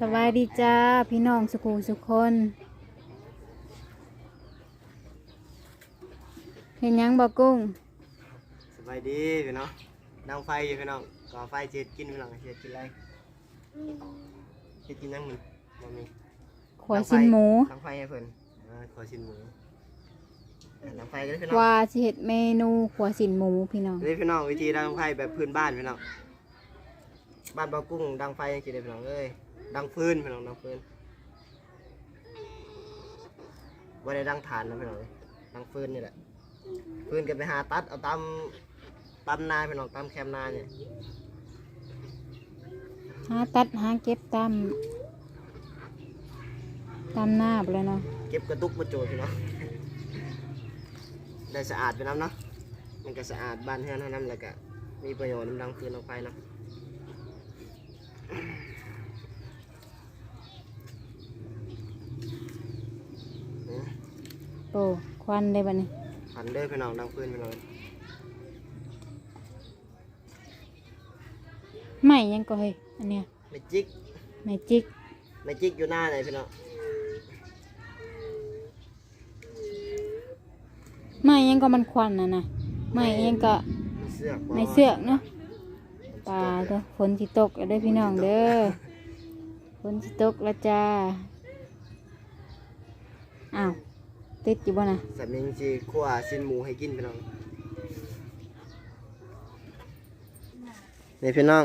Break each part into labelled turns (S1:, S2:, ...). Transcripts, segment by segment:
S1: สบายดีจ้าพี่น้องสุขุสุขคนเห็นหยังบอกกุ้ง
S2: สบายดีพี่น้องดังไฟอยู่พี่น้องก่อไฟเจ็ดกินพี่น้องเจ็ดกินอะไรเจ็ดกินยังมึงบ่มี
S1: ขวชิ้นหมู
S2: ดังไฟให้เพิ่นอ่าขอชิ้นหมูอ่าดังไฟกันเลยพี่น้
S1: ก
S2: อง
S1: ว่าสิเห็ดเมนูขวสินหมูพี่น้อง
S2: นี่พี่น้องวิธีดังไฟแบบพื้นบ้านพี่น้อง บ้านเบากุ้ง ดังไฟยังกินได้พี่น้องเอ้ยดังฟืนพี่น้องดังฟืนว่าได้ดังฐานนะพี่น้องเอ้ยดังฟืนนี่แหละฟืนก็ไปหาตัดเอาตามตามนาพี่น้องตามแคมนาเนี่ย
S1: หาตัดหาเก็บตามตามหน้าไปเลยเนาะ
S2: เก็บกระตุกมาโจยพี่น้องได้สะอาดไปน้ำเนาะมันก็สะอาดบ้านเฮือนเท่านั้นแหละก็มีประโยชน์น้ำดังฟืนดังไฟเนาะ
S1: โอ้ควันได้บัดนี้
S2: หันเด้อพี่น้องดังฟืนพี่น้อง
S1: ไม่ยังก็เฮ้ยอันเนี้ย
S2: ไม่จิก
S1: ไม่จิก
S2: ไม่จิกอยู่หน้าไหนพี่น้อง
S1: ไม่ยังก็มันควันน่ะนะไม่ยังก็
S2: ไม่เสือกบ่
S1: ไม่เสือกเนาะ ปลาเด้อฝนสิตกแล้วเด้อพี่น้องเด้อฝนสิตกแล้วจ้าอ้าวติดอยู่บ่น่ะ
S2: สามีจีคั่วสิ้นหมูให้กินพี่น้องนี่พี่น้อง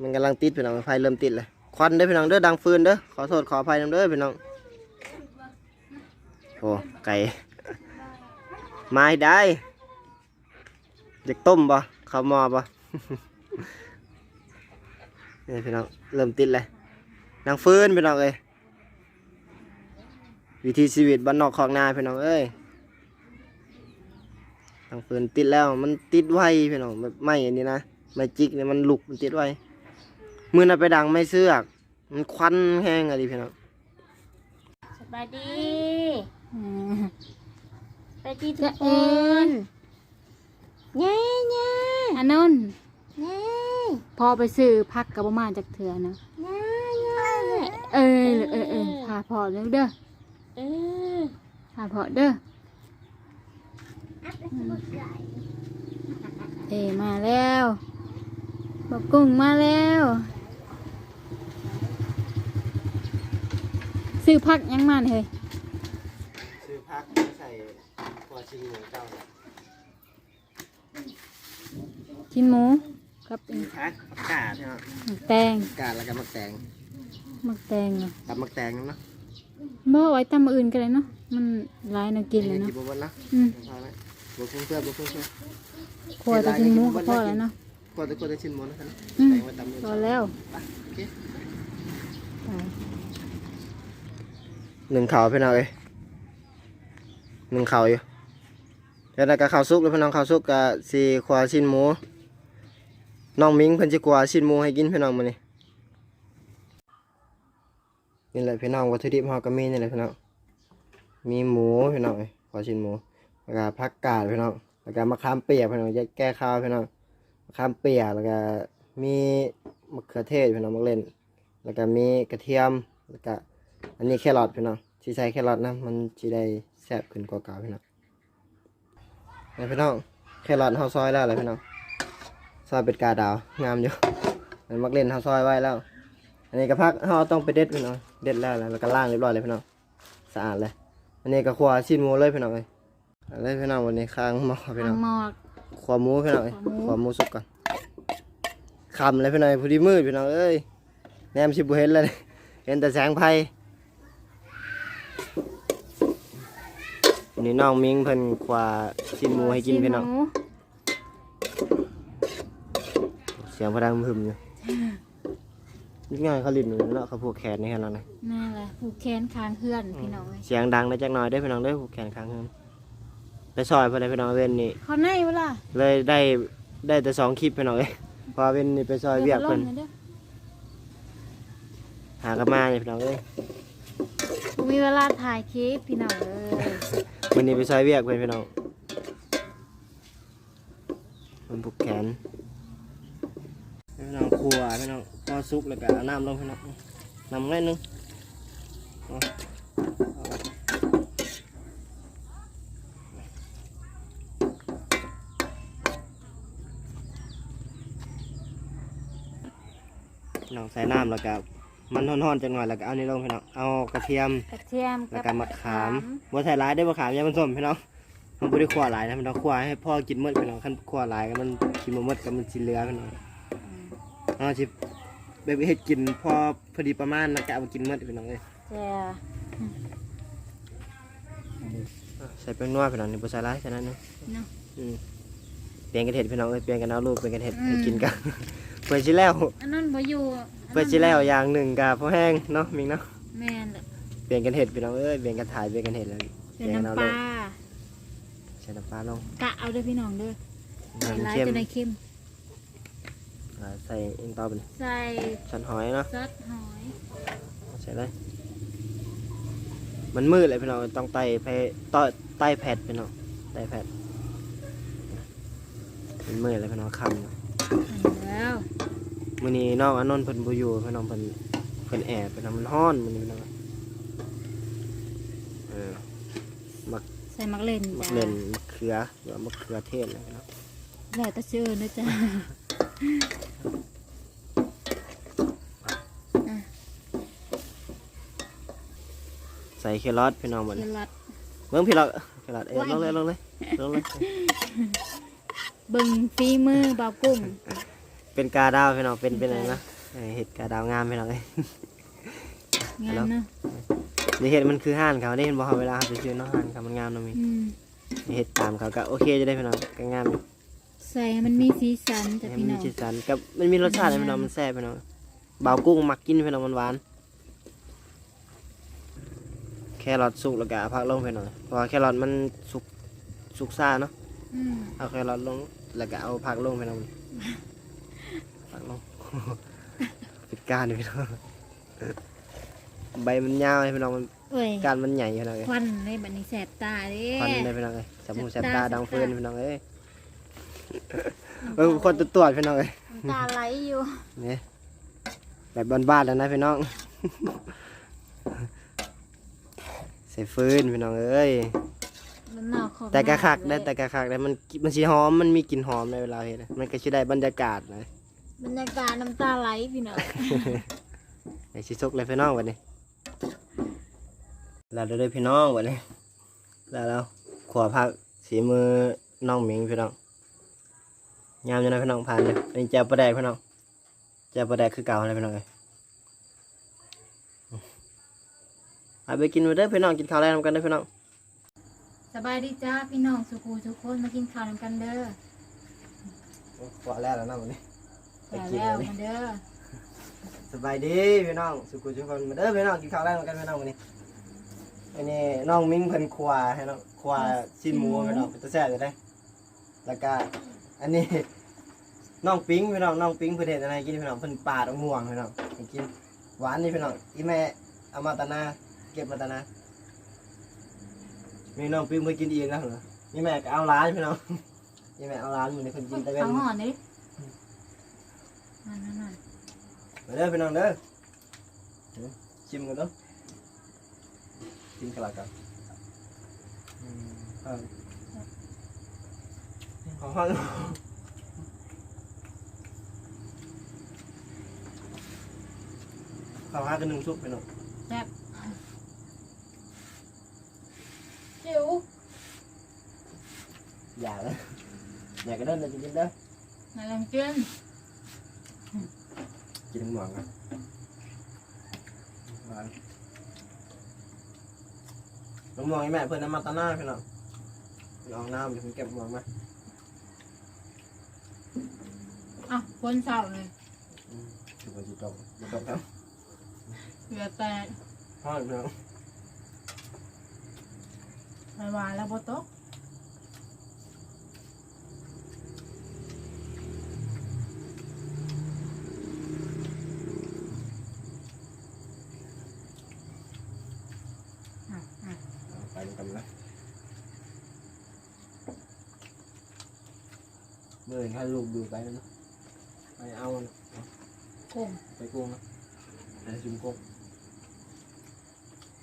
S2: มันกำลังติดพี่น้องไฟเริ่มติดเลยควันเด้อพี่น้องเด้อดังฟืนเด้อขอโทษขออภัยนำเด้อพี่น้องโอ้ไก่ไม้ได้เด็กต้มบ่ข้าวหมอบ่ นี่พี่น้องเริ่มติดเลยดังฟืนพี่น้องเอ้ยวิธีชีวิตบ้านนอกคอกนาพี่น้องเอ้ยดังฟืนติดแล้วมันติดไวพี่น้องแบบไม่อันนี้นะไม่จิกเนี่ยมันลุกมันติดไวมือน่ะไปดังไม่เสือก มันควันแห้งอะไรพี่น้อง
S3: สบายดี
S1: อืม
S3: สบายดีทุกคนเย้เย้
S1: อันนั้น
S3: เย้
S1: พอไปซื้อพักกับประมาณจากเถื่อนะ
S3: เย้เย้
S1: เออเออเออพาพอเด้อเด้อ
S3: เออ
S1: พาพอเด้อเอมาแล้วบอกกุ้งมาแล้วซื้อพักยังมาเลย
S2: ซื้อพักใส่หัวชิ้นหมูเจ้าเนี่ย
S1: ชิ้นหมู กับ
S2: ซื้อพักผักกาดใช่ไหม
S1: หมักแตง
S2: ผักกาดแล้วก็มักแตง
S1: หมักแตงเหรอ
S2: ตับมักแตงนั่นเนาะ
S1: บ่ไว้ตำอื่นก็ได้เนาะมันหลายแนวกินเลย
S2: กิ
S1: เนาะ
S2: นบนนะ
S1: อืม
S2: พอแล้วบวกเพื่อนบวกเพื่อน
S1: ขวดแต่ชิ้นหมูก็พอแล้วเนาะ
S2: ขวดแต่ขวดแต่ชิ้นหมูนะครับ
S1: อืม
S2: แตงไว้ตำมือ
S1: พอแล้ว
S2: ไปโอเค
S1: ไป
S2: หนึ่งข่าวพี่น้องเอ้ยหนึ่งข่าวอยู่แล้วก็ข่าวซุกแล้วพี่น้องข่าวซุกกับสีขวาชิ้นหมู น้องมิงเพิ่นสิขวาชิ้นหมูให้กินพี่น้องมื้อนี้นี่แหละพี่น้องวัตถุดิบเฮาก็มีนี่แหละพี่น้องมีหมูพี่น้องเอ้ยขวาชิ้นหมูแล้วก็ผักกาดพี่น้องแล้วก็มะขามเปียกพี่น้องจะแก้ข้าวพี่น้องมะขามเปียกแล้วก็มีมะเขือเทศพี่น้องมะเล่น แล้วก็มีกระเทียมแล้วก็อันนี้แครอทพี่น้องที่ใช้แครอทนะมันจะได้แซ่บขึ้นกว่าเก่าพี่น้องนี่พี่น้องแครอทเฮาซอยแล้วอะไรพี่น้อง ซอยเป็ดกาดาว งามอยู่มันมักเล่นเฮาซอยไว้แล้ว อันนี้ก็พักเฮาต้องไปเด็ดพี่น้องเด็ดแล้วแล้วก็ล้างเรียบร้อยเลยพี่น้องสะอาดเลย อันนี้ก็ขัวชิ้นหมูเลยพี่น้องเลยเอาเลยพี่น้องวันนี้ค้างหม้อพี่น้
S1: ทา
S2: อง
S1: งหมอก
S2: ขัวหมูพี่น้องเอ้ย
S1: ขัวหมู
S2: ขัวหมูสุกก่อนคำเลยพี่น้องพอดีมืดพี่น้องเอ้ยแนมชิบุเห็นเลยเห็นแต่แสงไฟวันนี้น้องมิงเพิ่นขวาชิ้นหมูให้กินพี่น้อง
S1: ชิ้หมู
S2: เสียงพดังพึมอยู่นิดง่ายเขาลิ้นอยู่แล้วเขาผูกแขนนี่แค่นั้นนะ
S1: นั่นแหละผูกแขนคางเพื่อนพี่น้องเลย
S2: เสียงดังได้จักหน่อยได้อพี่น้องได้อผูกแขนข้างเฮือนไปซอยเพิ่นเลยพี่น้องเว้นนี่
S1: เขาในเวลา
S2: เลยได้ได้แต่สองคลิปพี่น้องเอ้ยเพอเว้นนี่ไปซอยเวียกเพิ่น
S1: เด้อ
S2: หากลับมาเนี่ยพี่น้องเอ้ย
S1: บ่มีเวลาถ่ายคลิปพี่น้องเลย
S2: วันนี้ไปซอยเวียกเพิ่นพี่น้องมันผูกแขน พี่น้องครัวขัวพี่น้องพอซุปแล้วก็น้ำลงพี่น้องน้ำน้อยหนึงพี่น้องใส่น้ำแล้วก็มันร้อนๆจังหน่อยแล้วก็เอานี่ลงพี่น้องเอากระเทียม
S1: กระเทียม
S2: แล้วก็มะขามบ่ใส่หลายได้อมะขามยามันส้มพี่น้องมันบ่ได้คั่วหลายนะพี่น้องคั่วให้พ่อกินหมดพี่น้องคันคั่วหลายมันกินบ่หมดก็มันสิเหลือพี่น้อง เอาสิแบบเฮ็ดกินพอพอดีประมาณแล้วก็เอามากินหมดพี่น้องเอ้ย
S1: แจ่ว
S2: ใส่แป้งนัวพี่น้องนี่บ่ใส่หลายแค่นั้นเนาะ
S1: เนาะ
S2: อืมเปลี่ยนกันเฮ็ดพี่น้องเอ้ยเปลี่ยนกันเอารูปเปลี่ยนกันเฮ็ด
S1: อืม
S2: ให้กินกันเพื่อสิแล้ว
S1: อันนั้นบ่อยู่
S2: เพื่อสิแล้วอย่างหนึ่งก็พอแห้งเนาะมิงเนาะ
S1: แม่นแหละ
S2: เปลี่ยนกันเฮ็ดพี่น้องเอ้ยเปลี่ยนกันถ่ายเปลี่ยนกันเฮ็ดแล้ว
S1: เป็นน้ำปลา
S2: ใส่น้ำปลาลง
S1: กะเอาเด้อพี่น้องเด้อใส่
S2: น้ำ
S1: ลาย
S2: เค็ม
S1: จะได้เค็ม
S2: อ่าใส่เองต่อไปเลย
S1: ใส่
S2: ช้อนหอยเนาะ
S1: ซอสหอย
S2: ใช่เลยมันมืดเลยพี่น้องต้องไต่ไปต่อไต่แพดพี่น้องไต่แพดมันมืดเลยพี่น้องคำเนาะ
S1: อันแล้ว
S2: มื้อนี้น้องอานนท์เพิ่นบ่อยู่พี่น้องเพิ่นเพิ่นแอบพี่น้องมันฮ้อนมื้อนี้พี่น้องเออ
S1: ใส่มักเล่น
S2: มะ
S1: จ้า
S2: เล่นมะเขือหรือว่ามะเขือเทศนะพี่น้อง
S1: แล้วแต่ชื่อนะจ๊ะ
S2: ใส่แครอทพี่น้องบัด
S1: เย
S2: นี้
S1: ลัด
S2: เบิ่งพี่น้องแครอทเอ้ยลงเลยลงเลยลงเลย
S1: เบิ่งฝีมือบ่าวกุ้ง
S2: เป็นกาดาวพี่น้องเป็นเป็นอะไรนะเออเห็ดกาดาวงามพี่น้องเอ้ย
S1: งานเนาะ
S2: นี่เห็ดมันคือห่านเขาได้เห็นบอกเขาเวลาเขาไปซื้อเนาะห่านเขามันงามเนาะมี
S1: อืม
S2: นี่เห็ดตามเขาก็โอเคจะได้พี่น้องก็งามอยู่
S1: ใส่ให้มันมีสีสันจ้ะ
S2: ให้
S1: พี่
S2: มัน
S1: น้
S2: มี
S1: อง
S2: สีสันกับมันมีรสชาติเลยพี่น้องมันแซ่บพี่น้องเบาวกุ้งมักกินพี่น้องมันหวานแครอทสุกแล้วก็เอาผักลงพี่น้องเพราะว่าแครอทมันสุกสุกซ่าเนาะ
S1: อืม
S2: เอาแครอทลงแล้วก็เอาผักลงพี่น้องผักลง ปิดการเลยพี่น้องใบมันยาวเลยพี่น้องมัน
S1: เอ้ย
S2: การมันใหญ่พี่น้องเอ้ย
S1: ควันในบัดนี้แสบตาเด้
S2: ควันได้พี่น้องเอ้ยจับหู
S1: จั
S2: จั
S1: บบตา
S2: ตาดัง
S1: จับตา
S2: เฟืนพี่น้องเอ้ย เออคนตัวตัวจพี่น้องเอ้ย
S1: น้ำตาไหลอยู่
S2: นี่แบบบ้านๆแล้วนะพี่น้องใส่ฟืนพี่น้องเอ้ย
S1: มันนอกขอบ
S2: แต่กระคัก
S1: หน้า
S2: ได้แต่กระคักได้มันมันสีหอมมันมีกลิ่นหอมในเวลาเห็นมันก็ชิได้บรรยากาศเลย
S1: บรรยากาศน้ำตาไหลพี่น้อง
S2: ไอ้ชิซกเลยพี่น้องวันนี้เราได้พี่น้องวันนี้แล้วเราขวผักสีมือน้องหมิงพี่น้อง ยามอยู่นะพี่น้องผ่านเลยอันนี้แจ่วปลาแดกพี่น้องแจ่วปลาแดกคือเก่าเลยพี่น้องเลยเอาไปกินไปเด้อพี่น้องกินข้าวแรงนำกันเด้อพี่น้อง
S1: สบายดีจ้าพี่น้องสุกูทุกคนมากินข้าวนำกันเด้อ
S2: ขวแล้วแล้วนะวันนี้ไป
S1: แต่
S2: กิน
S1: แล้ว
S2: เลย
S1: มาเด้อ
S2: สบายดีพี่น้องสุขุทุกคนมาเด้อพี่น้องกินข้าวแรงนำกันพี่น้องวันนี้อันนี้น้องมิ้งเพิ่นควาให้น้องควาชิ้นหมูพี่น้องเป็นตัวแซ่บเลยได้อแล้วก็อันนี้ น้องปิ้งพี่น้องน้องปิ้งเพื่อนเห็นอะไรกินพี่น้องเพิ่นปาดเอาม่วงพี่น้องให้กินหวานนี่พี่น้องอีแม่เอามาตานาเก็บมาตานามีน้องปิ้งเพื่อกินเองนะเหรอนี่แม่ก็เอาร้านพี่น้องนี่แม่เอาร้านมือในคนกินตะเวน
S1: เอาห่อนี่นั่นนั่นนั่น
S2: มาเด้อพี่น้องเด้อชิมกันเด้อชิมกันละกันอืมอ่าของห้อง ข้าวห้ากันหนึ่งซุปพี่น้อง
S1: แซ่บจิ๋ว
S2: อย่าเลยอย่ากันเด้อเดี๋ยวจะกินเด้อ
S1: มาลองกิน
S2: กินหมองกันหวานน้องมองให้แม่เพื่อนน้ำมาตาหน้าพี่น้องลองน้ำเดี๋ยวผมเก็บหมองมา
S1: อะคนเศร้าเลย
S2: ถือว่าจะตกจะตกครับ
S1: เหลือแต่
S2: พ่อพี่น้อง
S1: ไปหวานแล้วบ่ตกอะอะ
S2: เอาไปกันเลยเมื่อเห็นใครลูกดูไปแล้วเนาะไปเอาเนาะ
S1: กุ้ง
S2: ไปกุ้งนะไปชิมกุ้ง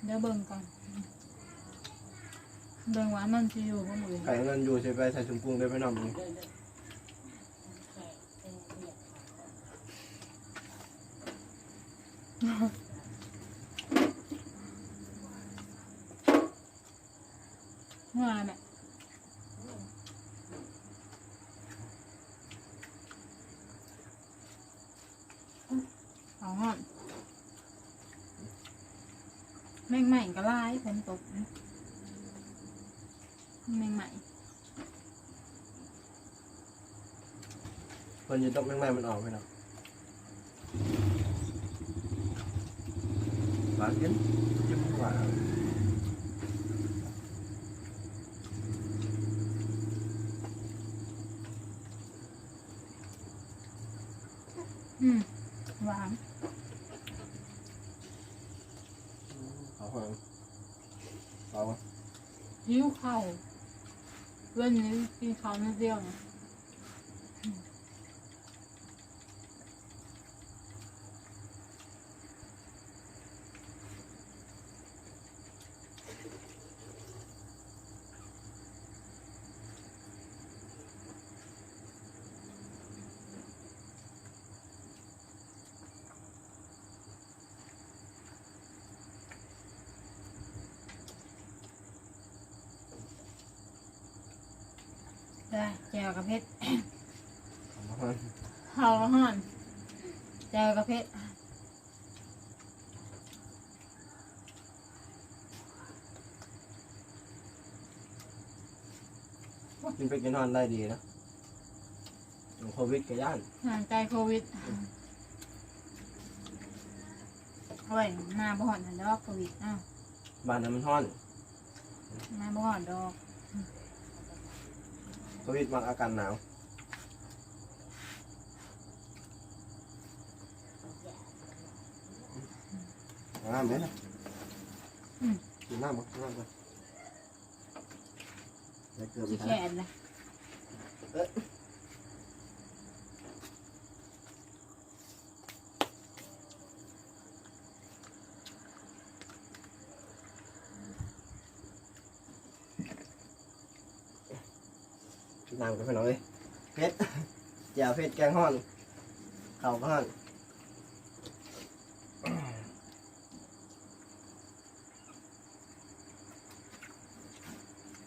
S1: เดี๋ยวเบิ่งก่อน เบิ่งว่ามันจะอยู่บ่มือ
S2: ไข่เงินอยู่ใช่ไปใส่ชิมกุ้งได้พี่น้องนี่
S1: เมื่อไหร่แม่เอาห่อนแมงใหม่ก็ร้ายฝนตกแมงใหม่
S2: มันจะตกแม่งไม่มันออกไหมเนาะหวานกินจิ้มหวาน
S1: อืมหวาน
S2: เอาหวาน เอา
S1: ยิ้วเข่าเรื่องนี้กินข้าวนิดเดียว นะได้แจวกับเพชร
S2: เอาหวาน
S1: เห่าห่อนแจวกับเพชร
S2: กินไปกินนอนได้ดีนะอย่างโควิดกับย่าน
S1: ห่างใจโควิดเอาไว้หน้าบ่หอนหันดอกโควิดอ้าว
S2: บ้านนั้นมันฮ้อน
S1: หน้าบ่หอนดอก
S2: โควิดมักอาการหนาวน้ำไหมนะกินน้ำมั้งน้ำมั้งได้เกือบ
S1: สิ
S2: ทั
S1: แข
S2: น
S1: นนะ
S2: น้ำกันไปหน่อยเพชรอย่าเพ็ดแกงห่อนเข่าก็ห่อน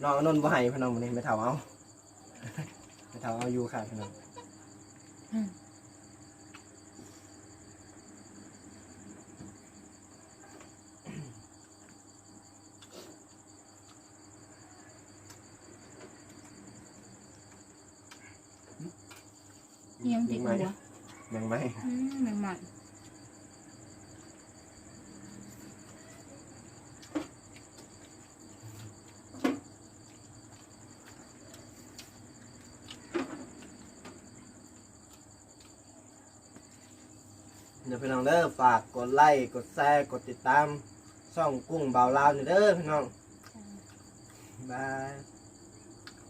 S2: น้องนนท์บ่ให้พนมอนี่ไม่เท่าเอาไม่เท่าเอาอยู่ค่ะพนม
S1: เยงติดหัว
S2: ยังไหม
S1: อืมแมงใหม่
S2: เดี๋ยวพี่น้องเด้อฝากกดไลค์กดแชร์กดติดตามช่องกุ้งเบาลาวนี่เด้อพี่น้องบาย